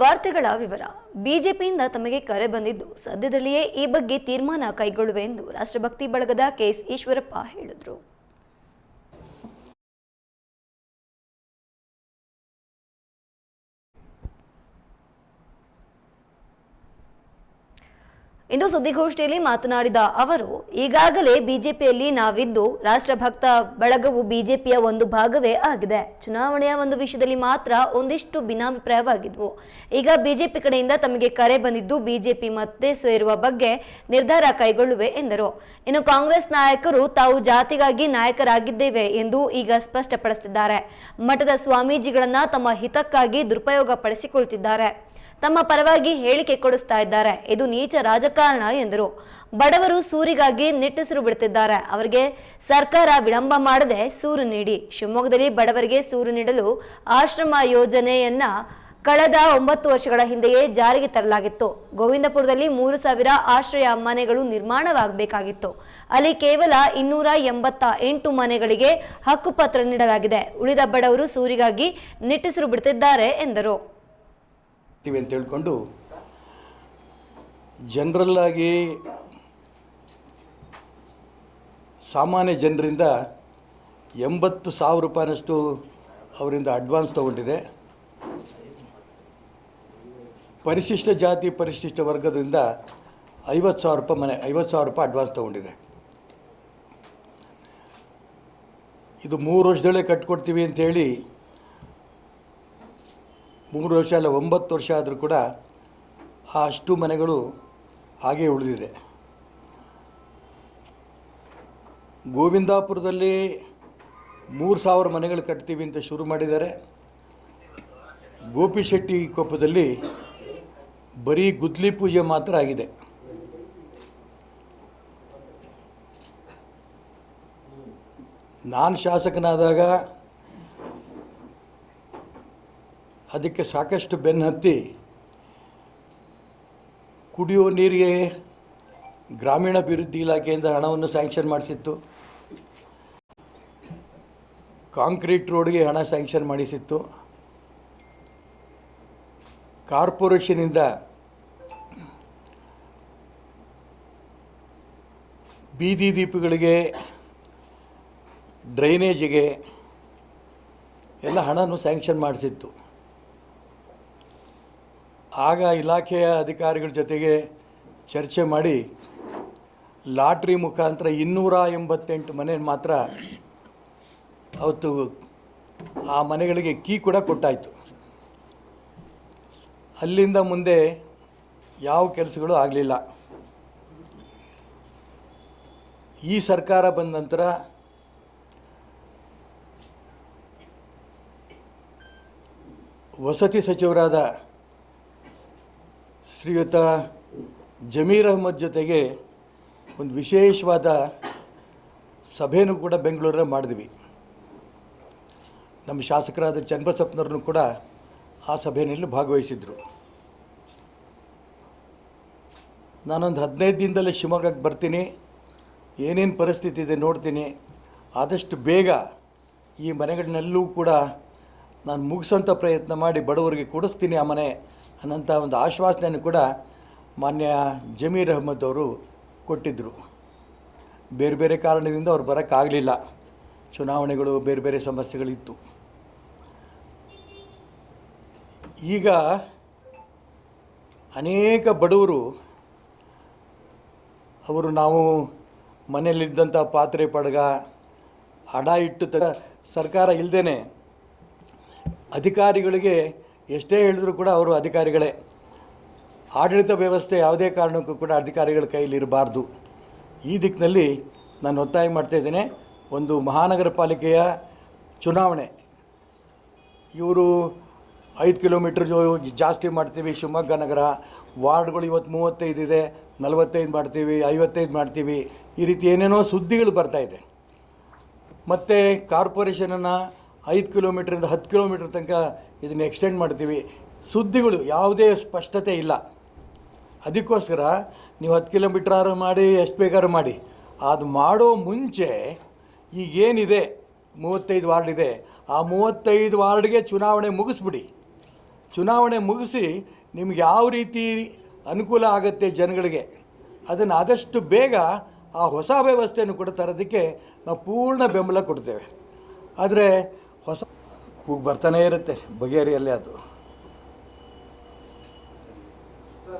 ವಾರ್ತೆಗಳ ವಿವರ. ಬಿಜೆಪಿಯಿಂದ ತಮಗೆ ಕರೆ ಬಂದಿದ್ದು ಸದ್ಯದಲ್ಲಿಯೇ ಈ ಬಗ್ಗೆ ತೀರ್ಮಾನ ಕೈಗೊಳ್ಳುವೆ ಎಂದು ರಾಷ್ಟ್ರಭಕ್ತಿ ಬಳಗದ ಕೆಎಸ್ ಈಶ್ವರಪ್ಪ ಹೇಳಿದರು. ಇಂದು ಸುದ್ದಿಗೋಷ್ಠಿಯಲ್ಲಿ ಮಾತನಾಡಿದ ಅವರು, ಈಗಾಗಲೇ ಬಿಜೆಪಿಯಲ್ಲಿ ನಾವಿದ್ದು ರಾಷ್ಟ್ರಭಕ್ತ ಬಳಗವು ಬಿಜೆಪಿಯ ಒಂದು ಭಾಗವೇ ಆಗಿದೆ. ಚುನಾವಣೆಯ ಒಂದು ವಿಷಯದಲ್ಲಿ ಮಾತ್ರ ಒಂದಿಷ್ಟು ಭಿನ್ನಾಭಿಪ್ರಾಯವಾಗಿದ್ವು. ಈಗ ಬಿಜೆಪಿ ಕಡೆಯಿಂದ ತಮಗೆ ಕರೆ ಬಂದಿದ್ದು ಬಿಜೆಪಿ ಮತ್ತೆ ಸೇರುವ ಬಗ್ಗೆ ನಿರ್ಧಾರ ಕೈಗೊಳ್ಳುವೆ ಎಂದರು. ಇನ್ನು ಕಾಂಗ್ರೆಸ್ ನಾಯಕರು ತಾವು ಜಾತಿಗಾಗಿ ನಾಯಕರಾಗಿದ್ದೇವೆ ಎಂದು ಈಗ ಸ್ಪಷ್ಟಪಡಿಸಿದ್ದಾರೆ. ಮಠದ ಸ್ವಾಮೀಜಿಗಳನ್ನ ತಮ್ಮ ಹಿತಕ್ಕಾಗಿ ದುರುಪಯೋಗ ಪಡಿಸಿಕೊಳ್ತಿದ್ದಾರೆ ತಮ್ಮ ಪರವಾಗಿ ಹೇಳಿಕೆ ಕೊಡಿಸ್ತಾ ಇದ್ದಾರೆ. ಇದು ನೀಚ ರಾಜಕಾರಣ ಎಂದರು. ಬಡವರು ಸೂರಿಗಾಗಿ ನಿಟ್ಟುಸಿರು ಬಿಡುತ್ತಿದ್ದಾರೆ. ಅವರಿಗೆ ಸರ್ಕಾರ ವಿಳಂಬ ಮಾಡದೆ ಸೂರು ನೀಡಿ. ಶಿವಮೊಗ್ಗದಲ್ಲಿ ಬಡವರಿಗೆ ಸೂರು ನೀಡಲು ಆಶ್ರಮ ಯೋಜನೆಯನ್ನ ಕಳೆದ ಒಂಬತ್ತು ವರ್ಷಗಳ ಹಿಂದೆಯೇ ಜಾರಿಗೆ ತರಲಾಗಿತ್ತು. ಗೋವಿಂದಪುರದಲ್ಲಿ ಮೂರು ಸಾವಿರ ಆಶ್ರಯ ಮನೆಗಳು ನಿರ್ಮಾಣವಾಗಬೇಕಾಗಿತ್ತು. ಅಲ್ಲಿ ಕೇವಲ ಇನ್ನೂರ ಎಂಬತ್ತ ಎಂಟು ಮನೆಗಳಿಗೆ ಹಕ್ಕುಪತ್ರ ನೀಡಲಾಗಿದೆ. ಉಳಿದ ಬಡವರು ಸೂರಿಗಾಗಿ ನಿಟ್ಟುಸಿರು ಬಿಡುತ್ತಿದ್ದಾರೆ ಎಂದರು. ಇವೆ ಅಂತ ಹೇಳ್ಕೊಂಡು ಜನರಲ್ಲಾಗಿ ಸಾಮಾನ್ಯ ಜನರಿಂದ ಎಂಬತ್ತು ಸಾವಿರ ರೂಪಾಯಿನಷ್ಟು ಅವರಿಂದ ಅಡ್ವಾನ್ಸ್ ತೊಗೊಂಡಿದೆ. ಪರಿಶಿಷ್ಟ ಜಾತಿ ಪರಿಶಿಷ್ಟ ವರ್ಗದಿಂದ ಐವತ್ತು ಸಾವಿರ ರೂಪಾಯಿ ಮನೆ, ಐವತ್ತು ಸಾವಿರ ರೂಪಾಯಿ ಅಡ್ವಾನ್ಸ್ ತೊಗೊಂಡಿದೆ. ಇದು ಮೂರು ವರ್ಷದೊಳಗೆ ಕಟ್ಕೊಡ್ತೀವಿ ಅಂತೇಳಿ ಮೂರು ವರ್ಷ ಅಲ್ಲ, ಒಂಬತ್ತು ವರ್ಷ ಆದರೂ ಕೂಡ ಆ ಅಷ್ಟು ಮನೆಗಳು ಹಾಗೇ ಉಳಿದಿದೆ. ಗೋವಿಂದಾಪುರದಲ್ಲಿ ಮೂರು ಸಾವಿರ ಮನೆಗಳು ಕಟ್ತೀವಿ ಅಂತ ಶುರು ಮಾಡಿದ್ದಾರೆ. ಗೋಪಿಶೆಟ್ಟಿ ಕೊಪ್ಪದಲ್ಲಿ ಬರೀ ಗುದ್ಲಿ ಪೂಜೆ ಮಾತ್ರ ಆಗಿದೆ. ನಾನು ಶಾಸಕನಾದಾಗ ಅದಕ್ಕೆ ಸಾಕಷ್ಟು ಬೆನ್ನತ್ತಿ ಕುಡಿಯುವ ನೀರಿಗೆ ಗ್ರಾಮೀಣಾಭಿವೃದ್ಧಿ ಇಲಾಖೆಯಿಂದ ಹಣವನ್ನು ಸ್ಯಾಂಕ್ಷನ್ ಮಾಡಿಸಿತ್ತು. ಕಾಂಕ್ರೀಟ್ ರೋಡ್ಗೆ ಹಣ ಸ್ಯಾಂಕ್ಷನ್ ಮಾಡಿಸಿತ್ತು. ಕಾರ್ಪೊರೇಷನಿಂದ ಬೀದಿ ದೀಪಗಳಿಗೆ, ಡ್ರೈನೇಜಿಗೆ ಎಲ್ಲ ಹಣನೂ ಸ್ಯಾಂಕ್ಷನ್ ಮಾಡಿಸಿತ್ತು. ಆಗ ಇಲಾಖೆಯ ಅಧಿಕಾರಿಗಳ ಜೊತೆಗೆ ಚರ್ಚೆ ಮಾಡಿ ಲಾಟ್ರಿ ಮುಖಾಂತರ ಇನ್ನೂರ ಎಂಬತ್ತೆಂಟು ಮನೆ ಮಾತ್ರ ಅವತ್ತು ಆ ಮನೆಗಳಿಗೆ ಕೀ ಕೂಡ ಕೊಟ್ಟಾಯಿತು. ಅಲ್ಲಿಂದ ಮುಂದೆ ಯಾವ ಕೆಲಸಗಳು ಆಗಲಿಲ್ಲ. ಈ ಸರ್ಕಾರ ಬಂದ ನಂತರ ವಸತಿ ಸಚಿವರಾದ ಶ್ರೀಯುತ ಜಮೀರ್ ಅಹ್ಮದ್ ಜೊತೆಗೆ ಒಂದು ವಿಶೇಷವಾದ ಸಭೆಯೂ ಕೂಡ ಬೆಂಗಳೂರಲ್ಲಿ ಮಾಡಿದ್ವಿ. ನಮ್ಮ ಶಾಸಕರಾದ ಚನ್ನಬಸಪ್ಪನವ್ರನ್ನು ಕೂಡ ಆ ಸಭೆಯಲ್ಲಿ ಭಾಗವಹಿಸಿದ್ರು. ನಾನೊಂದು ಹದಿನೈದು ದಿನದಲ್ಲೇ ಶಿವಮೊಗ್ಗಕ್ಕೆ ಬರ್ತೀನಿ, ಏನೇನು ಪರಿಸ್ಥಿತಿ ಇದೆ ನೋಡ್ತೀನಿ, ಆದಷ್ಟು ಬೇಗ ಈ ಮನೆಗಳನ್ನೆಲ್ಲೂ ಕೂಡ ನಾನು ಮುಗಿಸೋಂಥ ಪ್ರಯತ್ನ ಮಾಡಿ ಬಡವರಿಗೆ ಕೊಡಿಸ್ತೀನಿ ಆ ಮನೆ. ಅನ್ನೋಂಥ ಒಂದು ಆಶ್ವಾಸನೆಯನ್ನು ಕೂಡ ಮಾನ್ಯ ಜಮೀರ್ ಅಹ್ಮದ್ ಅವರು ಕೊಟ್ಟಿದ್ದರು ಬೇರೆ ಬೇರೆ ಕಾರಣದಿಂದ ಅವ್ರು ಬರೋಕ್ಕಾಗಲಿಲ್ಲ. ಚುನಾವಣೆಗಳು ಬೇರೆ ಬೇರೆ ಸಮಸ್ಯೆಗಳಿತ್ತು. ಈಗ ಅನೇಕ ಬಡವರು ಅವರು ನಾವು ಮನೆಯಲ್ಲಿದ್ದಂಥ ಪಾತ್ರೆ ಪಡಗ, ಅಡ ಇಟ್ಟು ತ, ಸರ್ಕಾರ ಇಲ್ಲದೇ ಅಧಿಕಾರಿಗಳಿಗೆ ಎಷ್ಟೇ ಹೇಳಿದ್ರು ಕೂಡ ಅವರು ಅಧಿಕಾರಿಗಳೇ. ಆಡಳಿತ ವ್ಯವಸ್ಥೆ ಯಾವುದೇ ಕಾರಣಕ್ಕೂ ಕೂಡ ಅಧಿಕಾರಿಗಳ ಕೈಯಲ್ಲಿ ಇರಬಾರ್ದು. ಈ ದಿಕ್ಕಿನಲ್ಲಿ ನಾನು ಒತ್ತಾಯ ಮಾಡ್ತಾ ಇದ್ದೇನೆ. ಒಂದು ಮಹಾನಗರ ಪಾಲಿಕೆಯ ಚುನಾವಣೆ. ಇವರು ಐದು ಕಿಲೋಮೀಟ್ರ್ ಜಾಸ್ತಿ ಮಾಡ್ತೀವಿ. ಶಿವಮೊಗ್ಗ ನಗರ ವಾರ್ಡ್ಗಳು ಇವತ್ತು ಮೂವತ್ತೈದು ಇದೆ. ನಲವತ್ತೈದು ಮಾಡ್ತೀವಿ, ಐವತ್ತೈದು ಮಾಡ್ತೀವಿ. ಈ ರೀತಿ ಏನೇನೋ ಸುದ್ದಿಗಳು ಬರ್ತಾ ಇದೆ. ಮತ್ತು ಕಾರ್ಪೊರೇಷನನ್ನು ಐದು ಕಿಲೋಮೀಟ್ರಿಂದ ಹತ್ತು ಕಿಲೋಮೀಟ್ರ್ ತನಕ ಇದನ್ನು ಎಕ್ಸ್ಟೆಂಡ್ ಮಾಡ್ತೀವಿ. ಸುದ್ದಿಗಳು ಯಾವುದೇ ಸ್ಪಷ್ಟತೆ ಇಲ್ಲ. ಅದಕ್ಕೋಸ್ಕರ ನೀವು ಹತ್ತು ಕಿಲೋಮೀಟ್ರಾರು ಮಾಡಿ, ಎಷ್ಟು ಬೇಕಾದ್ರೂ ಮಾಡಿ. ಅದು ಮಾಡೋ ಮುಂಚೆ ಈಗೇನಿದೆ, ಮೂವತ್ತೈದು ವಾರ್ಡ್ ಇದೆ ಆ ಮೂವತ್ತೈದು ವಾರ್ಡ್ಗೆ ಚುನಾವಣೆ ಮುಗಿಸ್ಬಿಡಿ. ಚುನಾವಣೆ ಮುಗಿಸಿ ನಿಮ್ಗೆ ಯಾವ ರೀತಿ ಅನುಕೂಲ ಆಗುತ್ತೆ ಜನಗಳಿಗೆ, ಅದನ್ನು ಆದಷ್ಟು ಬೇಗ ಆ ಹೊಸ ವ್ಯವಸ್ಥೆಯನ್ನು ಕೂಡ ತರೋದಕ್ಕೆ ನಾವು ಪೂರ್ಣ ಬೆಂಬಲ ಕೊಡ್ತೇವೆ. ಆದರೆ ಹೊಸ ಕೂಗ್ ಬರ್ತಾನೆ ಇರುತ್ತೆ ಬಗೆಹರಿಯಲ್ಲಿ ಅದು.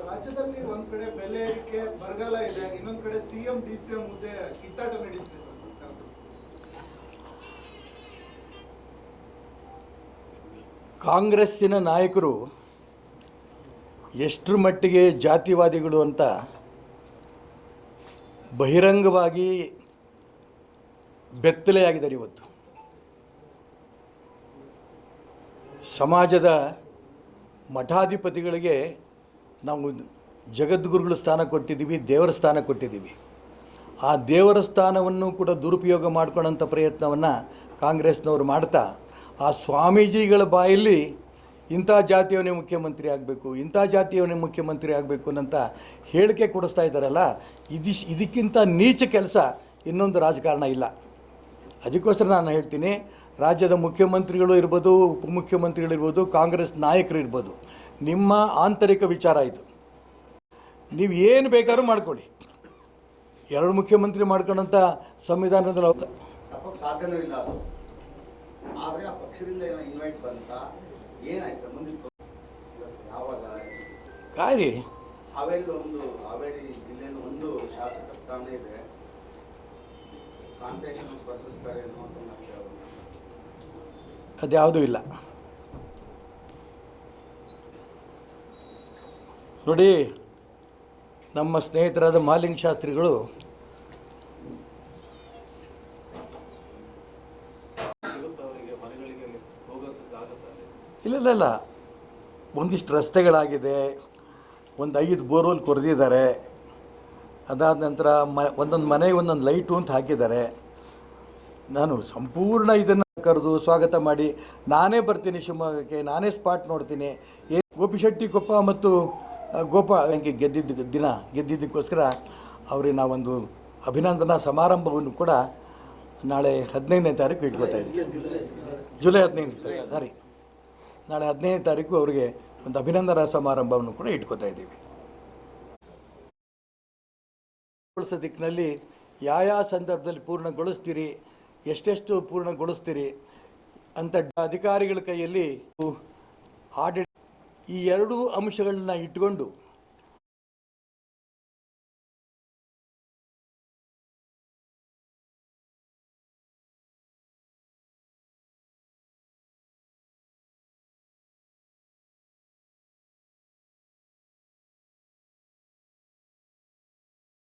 ರಾಜ್ಯದಲ್ಲಿ ಒಂದ್ ಕಡೆ ಬೆಲೆ ಏರಿಕೆ ಬರಗಾಲ ಇದೆ ಇನ್ನೊಂದ್ ಕಡೆ ಸಿಎಂ ಡಿ ಸಿಎಂ ಹುದ್ದೆ ಕಿತ್ತಾಟ ನಡೀತಿದೆ ಕಾಂಗ್ರೆಸ್ಸಿನ ನಾಯಕರು ಎಷ್ಟರ ಮಟ್ಟಿಗೆ ಜಾತಿವಾದಿಗಳು ಅಂತ ಬಹಿರಂಗವಾಗಿ ಬೆತ್ತಲೆಯಾಗಿದ್ದಾರೆ ಇವತ್ತು. ಸಮಾಜದ ಮಠಾಧಿಪತಿಗಳಿಗೆ ನಾವು ಜಗದ್ಗುರುಗಳು ಸ್ಥಾನ ಕೊಟ್ಟಿದ್ದೀವಿ, ದೇವರ ಸ್ಥಾನ ಕೊಟ್ಟಿದ್ದೀವಿ. ಆ ದೇವರ ಸ್ಥಾನವನ್ನು ಕೂಡ ದುರುಪಯೋಗ ಮಾಡ್ಕೊಳ್ಳೋಂಥ ಪ್ರಯತ್ನವನ್ನು ಕಾಂಗ್ರೆಸ್ನವರು ಮಾಡ್ತಾ, ಆ ಸ್ವಾಮೀಜಿಗಳ ಬಾಯಲ್ಲಿ ಇಂಥ ಜಾತಿಯವನೇ ಮುಖ್ಯಮಂತ್ರಿ ಆಗಬೇಕು, ಇಂಥ ಜಾತಿಯವನೇ ಮುಖ್ಯಮಂತ್ರಿ ಆಗಬೇಕು ಅನ್ನಂತ ಹೇಳಿಕೆ ಕೊಡಿಸ್ತಾ ಇದ್ದಾರಲ್ಲ ಇದಿಶ್ ಇದಕ್ಕಿಂತ ನೀಚ ಕೆಲಸ ಇನ್ನೊಂದು ರಾಜಕಾರಣ ಇಲ್ಲ. ಅದಕ್ಕೋಸ್ಕರ ನಾನು ಹೇಳ್ತೀನಿ ರಾಜ್ಯದ ಮುಖ್ಯಮಂತ್ರಿಗಳು ಇರ್ಬೋದು ಉಪಮುಖ್ಯಮಂತ್ರಿಗಳಿರ್ಬೋದು ಕಾಂಗ್ರೆಸ್ ನಾಯಕರು ಇರ್ಬೋದು ನಿಮ್ಮ ಆಂತರಿಕ ವಿಚಾರ ಇದು. ನೀವು ಏನು ಬೇಕಾದ್ರೂ ಮಾಡ್ಕೊಳ್ಳಿ. ಎರಡು ಮುಖ್ಯಮಂತ್ರಿ ಮಾಡ್ಕೊಂಡಂಥ ಸಂವಿಧಾನದಲ್ಲಿ ಯಾವಾಗ? ಕಾಯ್ರಿ ಹಾವೇರಿ ಒಂದು ಹಾವೇರಿ ಜಿಲ್ಲೆಯಲ್ಲಿ ಒಂದು ಶಾಸಕ ಸ್ಥಾನ ಇದೆ. ಕಾಂಪಿಟೇಷನ್ ಸ್ಪರ್ಧಿಸ್ತಾರೆ ಅನ್ನುವಂಥ ಅದ್ಯಾವುದೂ ಇಲ್ಲ. ನೋಡಿ, ನಮ್ಮ ಸ್ನೇಹಿತರಾದ ಮಾಲಿಂಗ ಶಾಸ್ತ್ರಿಗಳು ಇಲ್ಲ ಇಲ್ಲ ಇಲ್ಲ. ಒಂದಿಷ್ಟು ರಸ್ತೆಗಳಾಗಿದೆ, ಒಂದು ಐದು ಬೋರ್ವೆಲ್ ಕೊರೆದಿದ್ದಾರೆ, ಅದಾದ ನಂತರ ಮ, ಒಂದೊಂದು ಮನೆಗೆ ಒಂದೊಂದು ಲೈಟು ಅಂತ ಹಾಕಿದ್ದಾರೆ. ನಾನು ಸಂಪೂರ್ಣ ಇದನ್ನು ಕರೆದು ಸ್ವಾಗತ ಮಾಡಿ, ನಾನೇ ಬರ್ತೀನಿ ಶಿವಮೊಗ್ಗಕ್ಕೆ, ನಾನೇ ಸ್ಪಾಟ್ ನೋಡ್ತೀನಿ. ಏ ಗೋಪಿಶೆಟ್ಟಿ ಕೊಪ್ಪ ಮತ್ತು ಗೋಪ ಹಂಗೆ ಗೆದ್ದಿದ್ದ ದಿನ, ಗೆದ್ದಿದ್ದಕ್ಕೋಸ್ಕರ ಅವ್ರಿಗೆ ನಾವೊಂದು ಅಭಿನಂದನಾ ಸಮಾರಂಭವನ್ನು ಕೂಡ ನಾಳೆ ಹದಿನೈದನೇ ತಾರೀಕು ಇಟ್ಕೋತಾ ಇದ್ದೀವಿ ಜುಲೈ ಹದಿನೈದನೇ ತಾರೀಕು, ಸಾರಿ. ನಾಳೆ ಹದಿನೈದನೇ ತಾರೀಕು ಅವರಿಗೆ ಒಂದು ಅಭಿನಂದನಾ ಸಮಾರಂಭವನ್ನು ಕೂಡ ಇಟ್ಕೋತಾ ಇದ್ದೀವಿ. ದಿಕ್ಕಿನಲ್ಲಿ ಯಾವ ಯಾವ ಸಂದರ್ಭದಲ್ಲಿ ಪೂರ್ಣಗೊಳಿಸ್ತೀರಿ? ಎಷ್ಟೆಷ್ಟು ಪೂರ್ಣಗೊಳಿಸ್ತೀರಿ ಅಂತ ಅಧಿಕಾರಿಗಳ ಕೈಯಲ್ಲಿ ಆಡಿಟ್ ಈ ಎರಡೂ ಅಂಶಗಳನ್ನ ಇಟ್ಕೊಂಡು